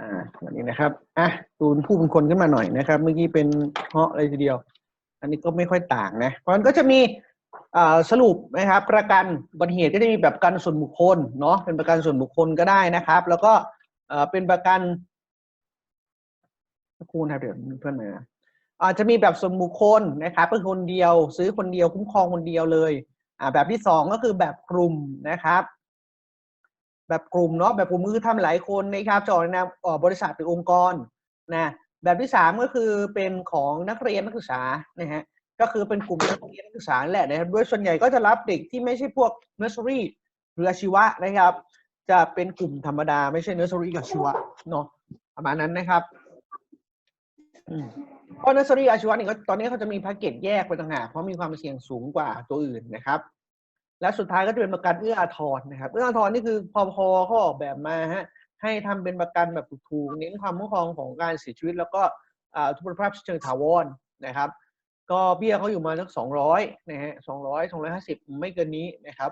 อ่าวันนี้นะครับอะตูนผู้เป็นคนขึ้นมาหน่อยนะครับ เมื่อกี้เป็นเหาะเลยทีเดียว อันนี้ก็ไม่ค่อยต่างนะ เพราะนั้นก็จะมีสรุปนะครับ ประกันอุบัติเหตุก็จะมีแบบประกันส่วนบุคคลเนาะเป็นประกันส่วนบุคคลก็ได้นะครับ แล้วก็เป็นประกันคู่นะครับเดี๋ยวเพื่อนมาอาจจะมีแบบส่วนบุคคลนะครับเป็นคนเดียว ซื้อคนเดียวคุ้มครองคนเดียวเลยอ่าแบบที่สองก็คือแบบกลุ่มนะครับ แบบกลุ่มเนาะแบบกลุ่มก็คือทำหลายคนนะครับจะออกในนามบริษัทหรือองค์กรนะแบบที่สามก็คือเป็นของนักเรียนนักศึกษานะฮะก็คือเป็นกลุ่มนักเรียนนักศึกษาแหละนะครับโดยส่วนใหญ่ก็จะรับเด็กที่ไม่ใช่พวกเนอร์เซอรี่หรืออาชีวะนะครับ จะเป็นกลุ่มธรรมดาไม่ใช่เนอร์เซอรี่กับอาชีวะเนาะประมาณนั้นนะครับอืมเพราะเนอซอรี่อาชีวะนี่ก็ตอนนี้เขาจะมีแพ็กเกจแยกไปต่างหากเพราะมีความเสี่ยงสูงกว่าตัวอื่นนะครับ และสุดท้ายก็จะเป็นประกันเอื้ออาทรนะครับเอื้ออาทรนี่คือพอพอเขาออกแบบมาฮะให้ทำเป็นประกันแบบถูกๆเน้นความคุ้มครองของการเสียชีวิต แล้วก็อ่าทุพพลภาพเชิงถาวรนะครับ ก็เบี้ยเขาอยู่มาสักสองร้อยนะฮะสองร้อยสองร้อยห้าสิบไม่เกินนี้นะครับ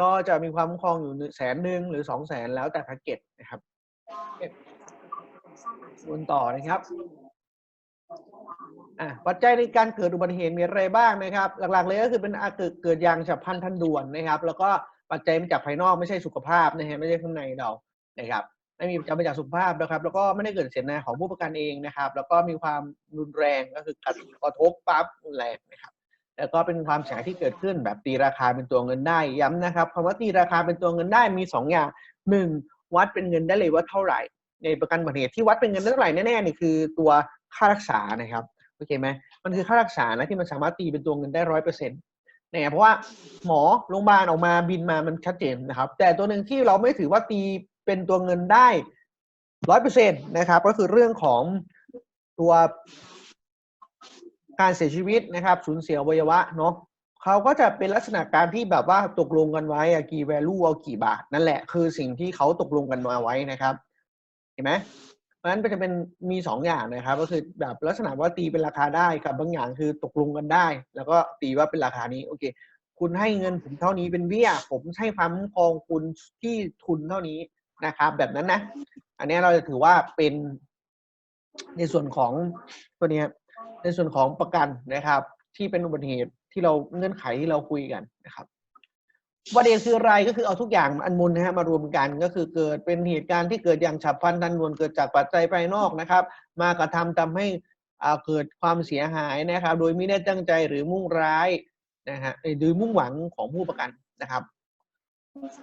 ก็จะมีความคุ้มครองอยู่แสนหนึ่งหรือสองแสนแล้วแต่แพ็กเกจนะครับวนต่อนะครับ อะปัจจัยในการเกิดอุบัติเหตุมีอะไรบ้างนะครับ หลักๆเลยก็คือเป็นอาเกิดเกิดอย่างฉับพลันทันด่วนนะครับ แล้วก็ปัจจัยมาจากภายนอกไม่ใช่สุขภาพนะฮะไม่ใช่ข้างในเรานะครับไม่มีจะมาจากสุขภาพนะครับ แล้วก็ไม่ได้เกิดเสียนาของผู้ประกันเองนะครับ แล้วก็มีความรุนแรงก็คือกระทบปั๊บรุนแรงนะครับ แล้วก็เป็นความเสียหายที่เกิดขึ้นแบบตีราคาเป็นตัวเงินได้ย้ำนะครับคำว่าตีราคาเป็นตัวเงินได้มีสองอย่างหนึ่งวัดเป็นเงินได้เลยว่าเท่าไหร่ ในประกันอุบัติเหตุที่วัดเป็นเงินได้เท่าไหร่แน่ๆนี่คือตัว ค่ารักษานะครับโอเคไหมมันคือค่ารักษานะที่มันสามารถตีเป็นตัวเงินได้ร้อยเปอร์เซ็นต์เนี่ยเพราะว่าหมอโรงพยาบาลออกมาบินมามันชัดเจนนะครับ แต่ตัวหนึ่งที่เราไม่ถือว่าตีเป็นตัวเงินได้ร้อยเปอร์เซ็นต์นะครับ ก็คือเรื่องของตัวการเสียชีวิตนะครับสูญเสียอวัยวะเนาะเขาก็จะเป็นลักษณะการที่แบบว่าตกลงกันไว้กี่ value เอากี่บาท นั่นแหละคือสิ่งที่เขาตกลงกันมาไว้นะครับ เห็นไหม เพราะฉะนั้นก็จะเป็นมีสองอย่างนะครับ ก็คือแบบลักษณะว่าตีเป็นราคาได้กับบางอย่างคือตกลงกันได้ แล้วก็ตีว่าเป็นราคานี้โอเค คุณให้เงินผมเท่านี้เป็นเบี้ยผมให้ความคุ้มครองคุณที่ทุนเท่านี้นะครับแบบนั้นนะ อันนี้เราจะถือว่าเป็นในส่วนของตัวเนี้ยในส่วนของประกันนะครับ ที่เป็นอุบัติเหตุที่เราเงื่อนไขที่เราคุยกันนะครับ อุบัติเหตุคืออะไรก็คือเอาทุกอย่างอันมูลนะฮะมารวมกันก็คือเกิดเป็นเหตุการณ์ที่เกิดอย่างฉับพลันทันด่วนเกิดจากปัจจัยภายนอกนะครับ มากระทำทำให้อ่าเกิดความเสียหายนะครับ โดยไม่ได้ตั้งใจหรือมุ่งร้ายนะฮะหรือมุ่งหวังของผู้ประกันนะครับ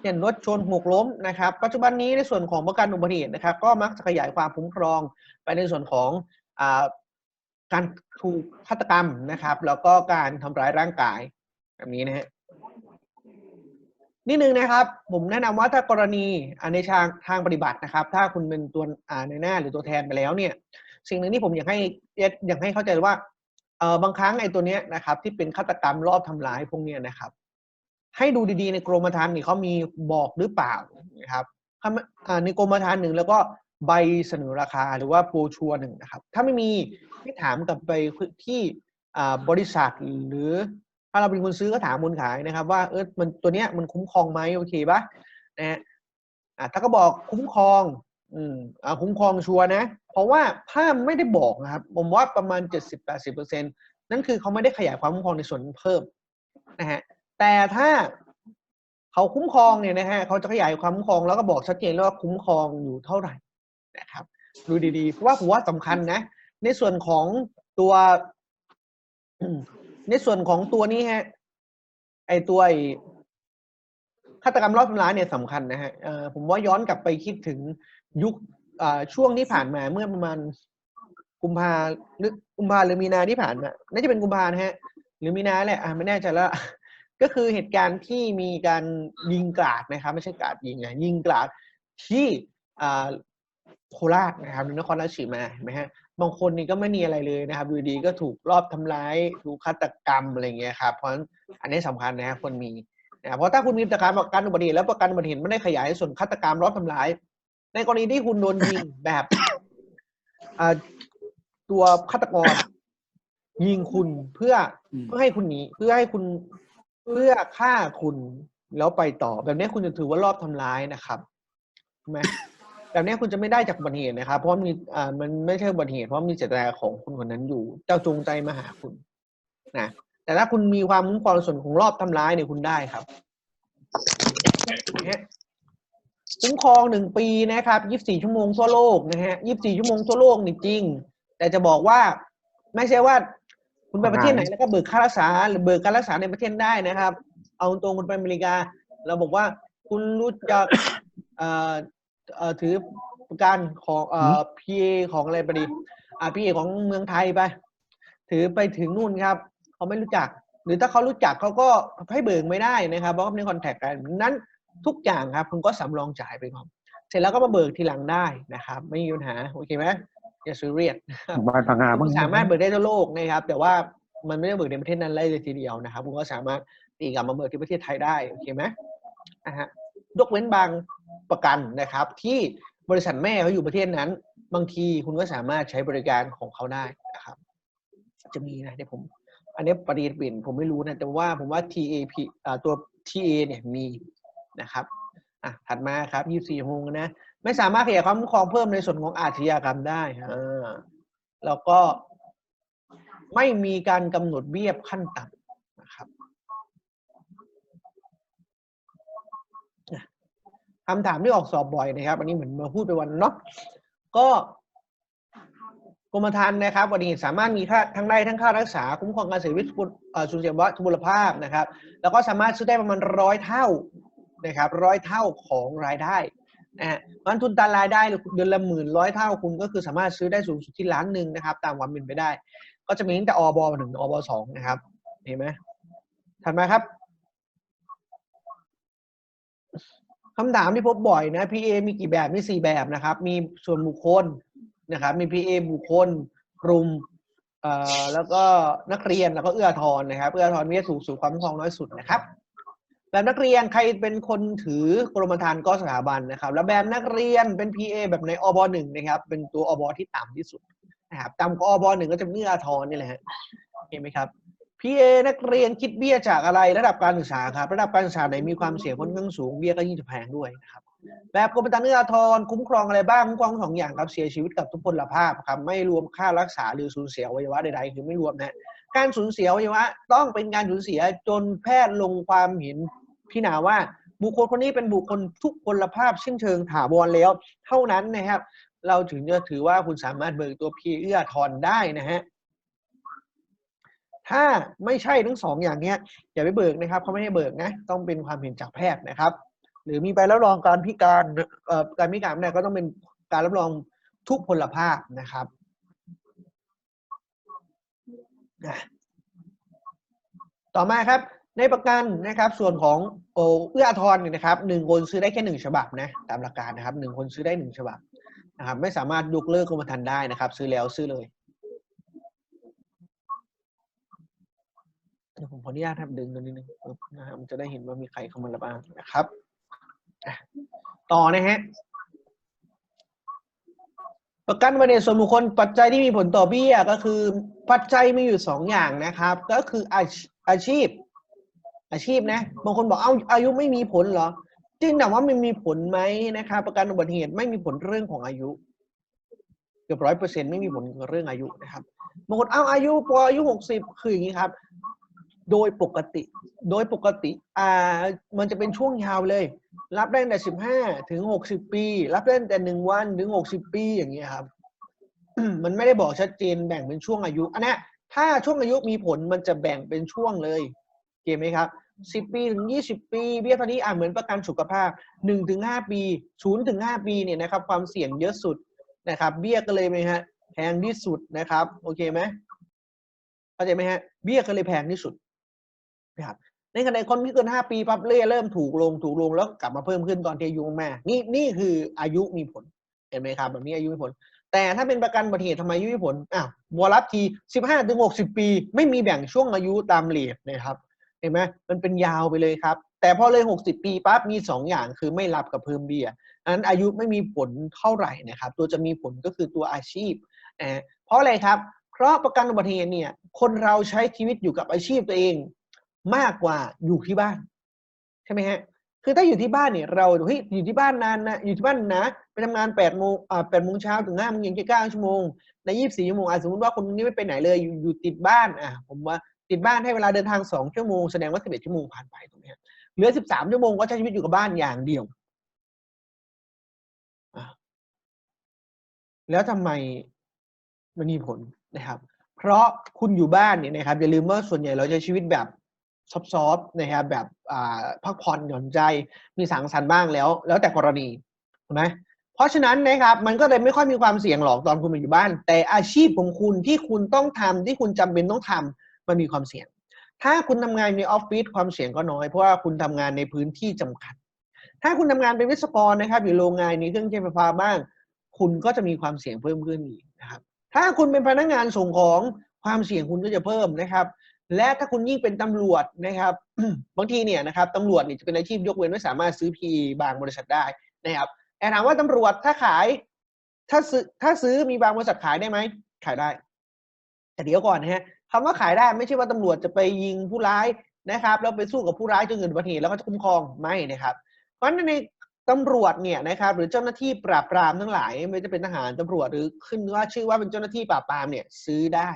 เช่นรถชนหกล้มนะครับ ปัจจุบันนี้ในส่วนของประกันอุบัติเหตุนะครับ ก็มักจะขยายความคุ้มครองไปในส่วนของอ่าการถูกฆาตกรรมนะครับ แล้วก็การทำร้ายร่างกายแบบนี้นะฮะ นิดนึงนะครับผมแนะนำว่าถ้ากรณีในทางทางปฏิบัตินะครับ ถ้าคุณเป็นตัวในหน้าหรือตัวแทนไปแล้วเนี่ย สิ่งหนึ่งที่ผมอยากให้อยากให้เข้าใจว่าเออบางครั้งไอ้ตัวเนี้ยนะครับ ที่เป็นฆาตกรรมรอบทำร้ายพวกเนี้ยนะครับ ให้ดูดีๆในกรมธรรม์นี่เขามีบอกหรือเปล่านะครับในกรมธรรม์หนึ่งแล้วก็ใบเสนอราคาหรือว่าโปรชัวร์หนึ่งนะครับ ถ้าไม่มีให้ถามกลับไปที่บริษัทหรือ ถ้าเราเป็นคนซื้อก็ถามคนขายนะครับ ว่าเออมันตัวเนี้ยมันคุ้มครองไหมโอเคปะนะฮะถ้าก็บอกคุ้มครองอืมอ่าคุ้มครองชัวร์นะ เพราะว่าถ้าไม่ได้บอกนะครับ ผมว่าประมาณ 70-80%นั่นคือเขาไม่ได้ขยายความคุ้มครองในส่วนเพิ่มนะฮะแต่ถ้าเขาคุ้มครองเนี่ยนะฮะเขาจะขยายความคุ้มครองแล้วก็บอกชัดเจนแล้วว่าคุ้มครองอยู่เท่าไหร่นะครับดูดีๆเพราะว่าผมว่าสำคัญนะ ในส่วนของตัว ในส่วนของตัวนี้ฮะ ไอตัวฆาตกรรมรอบทำร้ายเนี่ยสำคัญนะฮะผมว่าย้อนกลับไปคิดถึงยุคช่วงที่ผ่านมาเมื่อประมาณกุมภาหรือกุมภาหรือมีนาที่ผ่านมาน่าจะเป็นกุมภาฮะ หรือมีนาแหละไม่แน่ใจแล้วก็คือเหตุการณ์ที่มีการยิงกราดนะครับ ไม่ใช่กราดยิงนะยิงกราดที่โคราชนะครับหรือนครราชสีมาเห็นไหมฮะ บางคนนี่ก็ไม่มีอะไรเลยนะครับอยู่ดีๆก็ถูกรอบทำร้ายถูกฆาตกรรมอะไรเงี้ยครับเพราะฉะนั้นอันนี้สำคัญนะครับคนมีนะครับเพราะถ้าคุณมีประกันประกันอุบัติเหตุแล้วประกันอุบัติเหตุไม่ได้ขยายส่วนฆาตกรรมรอบทำร้าย ในกรณีที่คุณโดนยิงแบบอ่าตัวฆาตกรยิงคุณเพื่ออืมเพื่อให้คุณหนีเพื่อให้คุณเพื่อฆ่าคุณแล้วไปต่อ แบบนี้คุณจะถือว่ารอบทำร้ายนะครับถูกไหม แบบนี้คุณจะไม่ได้จากอุบัติเหตุนะครับ เพราะมีอ่ามันไม่ใช่อุบัติเหตุเพราะมีเจตนาของคุณคนนั้นอยู่เจ้าจงใจมาหาคุณนะแต่ถ้าคุณมีความคุ้มครองในส่วนของรอบทำร้ายเนี่ยคุณได้ครับเนี่ยคุ้มครองหนึ่งปีนะครับยี่สิบสี่ชั่วโมงทั่วโลกนะฮะยี่สิบสี่ชั่วโมงทั่วโลกนี่จริง แต่จะบอกว่าไม่ใช่ว่า คุณไปประเทศไหนแล้วก็เบิกค่ารักษาหรือเบิกการรักษาในประเทศได้นะครับ เอาตรงคุณไปอเมริกา เราบอกว่าคุณรู้จักเอ่อเอ่อ ถือประกันของเอ่อพีเอของอะไรไปดีอ่าพีเอของเมืองไทยไป ถือไปถึงนู่นครับเขาไม่รู้จัก หรือถ้าเขารู้จักเขาก็ให้เบิกไม่ได้นะครับเพราะเขาเป็นคอนแทคกันนั้นทุกอย่างครับคุณก็สำรองจ่ายไปก่อนเสร็จแล้วก็มาเบิกทีหลังได้นะครับ ไม่มีปัญหาโอเคไหมอย่าซื้อเรียดบ้านพังงาบ้างคุณสามารถเบิกได้ทั่วโลกนะครับ แต่ว่ามันไม่ได้เบิกในประเทศนั้นเลยทีเดียวนะครับ คุณก็สามารถตีกลับมาเบิกที่ประเทศไทยได้โอเคไหมนะฮะ ยกเว้นบางประกันนะครับ ที่บริษัทแม่เขาอยู่ประเทศนั้น บางทีคุณก็สามารถใช้บริการของเขาได้นะครับ จะมีนะเดี๋ยวผม อันนี้ประเด็นเปลี่ยนผมไม่รู้นะ แต่ว่าผมว่า TAP ตัว TA เนี่ยมีนะครับอะถัดมาครับ24ชั่วโมงนะ ไม่สามารถขยายความคุ้มครองเพิ่มในส่วนของอาชญากรรมได้อ่าแล้วก็ไม่มีการกำหนดเบี้ยขั้นต่ำนะครับอะ คำถามที่ออกสอบบ่อยนะครับ อันนี้เหมือนมาพูดไปวันเนาะก็กรมธรรม์นะครับวันนี้สามารถมีค่าทั้งได้ทั้งค่ารักษาคุ้มครองการเสียชีวิตสูญเสียวัตถุบุรภาพนะครับ แล้วก็สามารถซื้อได้ประมาณร้อยเท่านะครับร้อยเท่าของรายได้นะฮะมันทุนตารายได้เดือนละหมื่นร้อยเท่าคุณก็คือสามารถซื้อได้สูงสุดที่ล้านหนึ่งนะครับ ตามความเป็นไปได้ ก็จะมีตั้งแต่อบมาถึงอบสองนะครับ เห็นไหมถัดมาครับ คำถามที่พบบ่อยนะ PA มีกี่แบบมีสี่แบบนะครับ มีส่วนบุคคลนะครับ มี PA บุคคล กลุ่มเอ่อแล้วก็นักเรียนแล้วก็เอื้อทรนนะครับ เอื้อทอาทรมีสูงสุดความคุ้มครองน้อยสุดนะครับ แบบนักเรียนใครเป็นคนถือกรมธรรม์ก็สถาบันนะครับ แล้วแบบนักเรียนเป็น PA แบบในอบหนึ่งนะครับ เป็นตัวอบที่ต่ำที่สุดนะครับ ต่ำกว่าอบหนึ่งก็จะเนเอื้ออาทรนี่แหละฮะเห็นไหมครับ PA นักเรียนคิดเบี้ยจากอะไรระดับการศึกษาครับ ระดับการศึกษาไหนมีความเสี่ยงค่อนข้างสูงเบี้ยก็ยิ่งจะแพงด้วยนะครับแบบกรมธรรม์เอื้ออาทรคุ้มครองอะไรบ้างคุ้มครองสองอย่างครับเสียชีวิตกับทุพพลภาพครับไม่รวมค่ารักษาหรือสูญเสียอวัยวะใดๆคือไม่รวมนะการสูญเสียอวัยวะต้องเป็นการสูญเสียจนแพทย์ลงความเห็นพิจารณาว่าบุคคลคนนี้เป็นบุคคลทุกพลภาพสิ้นเชิงถาวรแล้ว เท่านั้นนะครับ เราถึงจะถือว่าคุณสามารถเบิกตัวพีเอื้ออาทรได้นะฮะ ถ้าไม่ใช่ทั้งสองอย่างเนี้ยอย่าไปเบิกนะครับเขาไม่ให้เบิกนะต้องเป็นความเห็นจากแพทย์นะครับ หรือมีใบรับรองการพิการการพิการเนี่ยก็ต้องเป็นการรับรองทุกพลภาพนะครับต่อมาครับในประกันนะครับส่วนของโอเอื้ออาทรเนี่ยนะครับหนึ่งคนซื้อได้แค่หนึ่งฉบับนะตามหลักการนะครับหนึ่งคนซื้อได้หนึ่งฉบับนะครับไม่สามารถยกเลิกกรมธรรม์ได้นะครับ ซื้อแล้วซื้อเลยเดี๋ยว ผมขออนุญาตครับดึงตัวนิดนึงนะครับจะได้เห็นว่ามีใครเข้ามาแล้วบ้างนะครับ ต่อนะฮะประกันอุบัติเหตุส่วนบุคคลปัจจัยที่มีผลต่อเบี้ยก็คือ ปัจจัยมีอยู่สองอย่างนะครับ ก็คืออาชอาชีพ อาชีพนะบางคนบอกเอาอายุไม่มีผลเหรอ จริงแต่ว่ามันมีผลไหมนะครับประกันอุบัติเหตุไม่มีผลเรื่องของอายุเกือบร้อยเปอร์เซ็นไม่มีผลเรื่องอายุนะครับบางคนเอาอายุพออายุหกสิบคืออย่างนี้ครับ โดยปกติ โดยปกติอ่ามันจะเป็นช่วงยาวเลย รับได้แต่สิบห้าถึงหกสิบปี รับได้แต่หนึ่งวันถึงหกสิบปีอย่างเงี้ยครับ มันไม่ได้บอกชัดเจนแบ่งเป็นช่วงอายุอันนี้ถ้าช่วงอายุมีผลมันจะแบ่งเป็นช่วงเลยเก็ตไหมครับสิบปีถึงยี่สิบปีเบี้ยเท่านี้อ่าเหมือนประกันสุขภาพหนึ่งถึงห้าปีศูนย์ถึงห้าปีเนี่ยนะครับ ความเสี่ยงเยอะสุดนะครับ เบี้ยก็เลยไหมฮะแพงที่สุดนะครับ โอเคไหมเข้าใจไหมฮะเบี้ยก็เลยแพงที่สุด นะครับในขณะคนที่เกินห้าปีปั๊บเล่เริ่มถูกลงถูกลงแล้วกลับมาเพิ่มขึ้นตอนที่อายุมากนี่นี่คืออายุมีผลเห็นไหมครับแบบนี้อายุมีผล แต่ถ้าเป็นประกันอุบัติเหตุทำไมอายุมีผลอ้าววอรับทีสิบห้าถึงหกสิบปี ไม่มีแบ่งช่วงอายุตามเลทนะครับเห็นไหมมันเป็นยาวไปเลยครับ แต่พอเลยหกสิบปีปั๊บมีสองอย่างคือไม่รับกับเพิ่มเบี้ยอันนั้นอายุไม่มีผลเท่าไหร่นะครับ ตัวจะมีผลก็คือตัวอาชีพอ่เพราะอะไรครับ เพราะประกันอุบัติเหตุเนี่ยคนเราใช้ชีวิตอยู่กับอาชีพตัวเอง มากกว่าอยู่ที่บ้าน ใช่ไหมฮะ คือถ้าอยู่ที่บ้านเนี่ย เราเฮ้ยอยู่ที่บ้านนานนะอยู่ที่บ้านนะไปทำงานแปดโมงอ่าแปดโมงเช้าถึงห้าโมงเย็นแค่เก้าชั่วโมงในยี่สิบสี่ชั่วโมงอะสมมติว่าคนนี้ไม่ไปไหนเลยอยู่อยู่ติดบ้านอะผมว่าติดบ้านให้เวลาเดินทางสองชั่วโมงแสดงว่าสิบเอ็ดชั่วโมงผ่านไปตรงนี้เหลือสิบสามชั่วโมงก็ใช้ชีวิตอยู่กับบ้านอย่างเดียวอะแล้วทำไมมันมีผลนะครับ เพราะคุณอยู่บ้านเนี่ยนะครับอย่าลืมว่าส่วนใหญ่เราใช้ชีวิตแบบ ซอฟต์ๆนะครับแบบพักผ่อนหย่อนใจมีสังสรรค์บ้างแล้ว แล้วแต่กรณีถูกไหมเพราะฉะนั้นนะครับมันก็เลยไม่ค่อยมีความเสี่ยงหรอกตอนคุณอยู่บ้าน แต่อาชีพของคุณที่คุณต้องทำที่คุณจำเป็นต้องทำมันมีความเสี่ยง ถ้าคุณทำงานในออฟฟิศความเสี่ยงก็น้อยเพราะว่าคุณทำงานในพื้นที่จำกัด ถ้าคุณทำงานเป็นวิศวกรนะครับ อยู่โรงงานในเครื่องใช้ไฟฟ้าบ้าง คุณก็จะมีความเสี่ยงเพิ่มขึ้นอีกนะครับ ถ้าคุณเป็นพนักงานส่งของความเสี่ยงคุณก็จะเพิ่มนะครับ และถ้าคุณยิ่งเป็นตำรวจนะครับบางทีเนี่ยนะครับตำรวจเนี่ยจะเป็นอาชีพยกเว้นไม่สามารถซื้อพีบางบริษัทได้นะครับแต่ถามว่าตำรวจถ้าขายถ้าซื้อถ้าซื้อมีบางบริษัทขายได้ไหมขายได้ แต่เดี๋ยวก่อนนะฮะคำว่าขายได้ไม่ใช่ว่าตำรวจจะไปยิงผู้ร้ายนะครับ แล้วไปสู้กับผู้ร้ายจนเกิดอุบัติเหตุแล้วก็จะคุ้มครองไม่นะครับ เพราะฉะนั้นในตำรวจเนี่ยนะครับหรือเจ้าหน้าที่ปราบปรามทั้งหลาย ไม่ว่าจะเป็นทหารตำรวจหรือขึ้นว่าชื่อว่าเป็นเจ้าหน้าที่ปราบปรามเนี่ยซื้อได้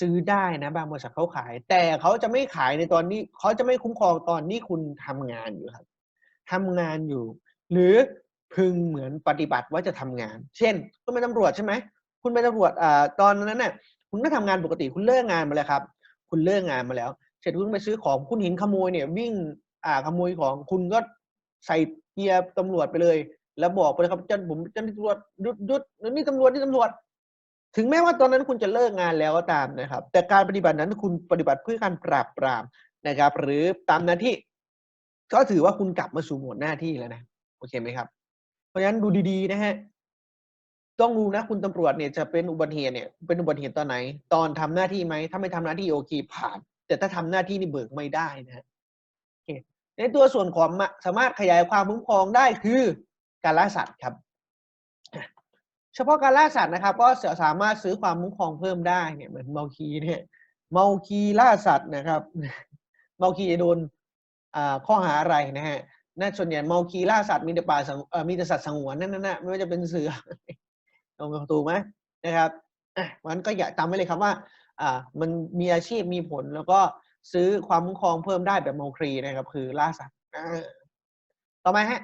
ซื้อได้นะบางบริษัทเขาขาย แต่เขาจะไม่ขายในตอนนี้เขาจะไม่คุ้มครองตอนที่คุณทำงานอยู่ครับทำงานอยู่ หรือพึงเหมือนปฏิบัติว่าจะทำงาน เช่น คุณเป็นตำรวจใช่ไหมคุณเป็นตำรวจอ่าตอนนั้นเนี่ยคุณก็ทำงานปกติคุณเลิกงานมาแล้วครับ คุณเลิกงานมาแล้ว เสร็จคุณไปซื้อของคุณเห็นขโมยเนี่ย วิ่งอ่าขโมยของคุณก็ใส่เกียร์ตำรวจไปเลย แล้วบอกไปเลยครับเจ้าผมเจ้าหน้าที่ตำรวจยุดยุดนี่ตำรวจนี่ตำรวจ ถึงแม้ว่าตอนนั้นคุณจะเลิกงานแล้วก็ตามนะครับ แต่การปฏิบัตินั้นคุณปฏิบัติเพื่อการปราบปรามนะครับ หรือตามหน้าที่ ก็ถือว่าคุณกลับมาสู่หมดหน้าที่แล้วนะโอเคไหมครับ เพราะฉะนั้นดูดีๆนะฮะต้องดูนะคุณตำรวจเนี่ยจะเป็นอุบัติเหตุเนี่ยเป็นอุบัติเหตุตอนไหน ตอนทำหน้าที่ไหมถ้าไม่ทำหน้าที่โอเคผ่าน แต่ถ้าทำหน้าที่นี่เบิกไม่ได้นะฮะโอเคในตัวส่วนของสามารถขยายความคุ้มครองได้คือการล่าสัตว์ครับ เฉพาะการล่าสัตว์นะครับ ก็สามารถซื้อความคุ้มครองเพิ่มได้เนี่ยเหมือนเมาคีเนี่ยเมาคีล่าสัตว์นะครับเมาคีจะโดนข้อหาอะไรนะฮะน่าส่วนใหญ่เมาคีล่าสัตว์มีแต่ป่ามีแต่สัตว์สงวนนั่นน่ะไม่ว่าจะเป็นเสือตรงถูไหมนะครับอะมันก็อย่าจำไว้เลยครับว่าอ่ามันมีอาชีพมีผลแล้วก็ซื้อความคุ้มครองเพิ่มได้แบบเมาครีนะครับ คือล่าสัตว์ต่อมาฮะ